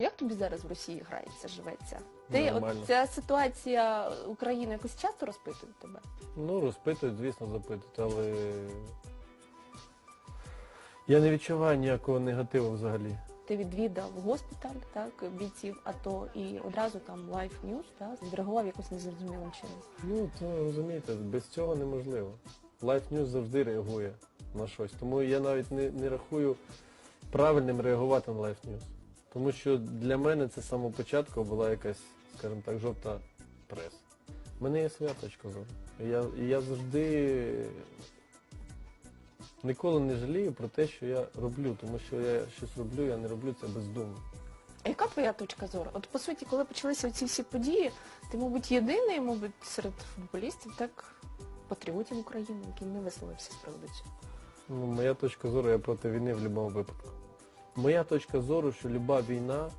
Як тобі зараз в Росії грається, живеться? Ти Нормально. от ця ситуація України якось часто розпитує тебе? Ну, розпитують, звісно, запитують, але я не відчуваю ніякого негативу взагалі. Ти відвідав госпіталь, так, бійців АТО і одразу там Life News, так, відреагував якось незрозумілим чином. Ну, то розумієте, без цього неможливо. Life News завжди реагує на щось. Тому я навіть не, не рахую правильним реагувати на Life News. Тому що для мене це з самого початку була якась, скажімо так, жовта преса. У мене є своя точка зору. І я, і я завжди ніколи не жалію про те, що я роблю, тому що я щось роблю, я не роблю це бездумно. А яка твоя точка зору? От по суті, коли почалися ці всі події, ти, мабуть, єдиний, мабуть, серед футболістів, так, патріотів України, який не висловився з приводу цього. Ну, моя точка зору, я проти війни в будь-якому випадку. Моя точка зору, що люба війна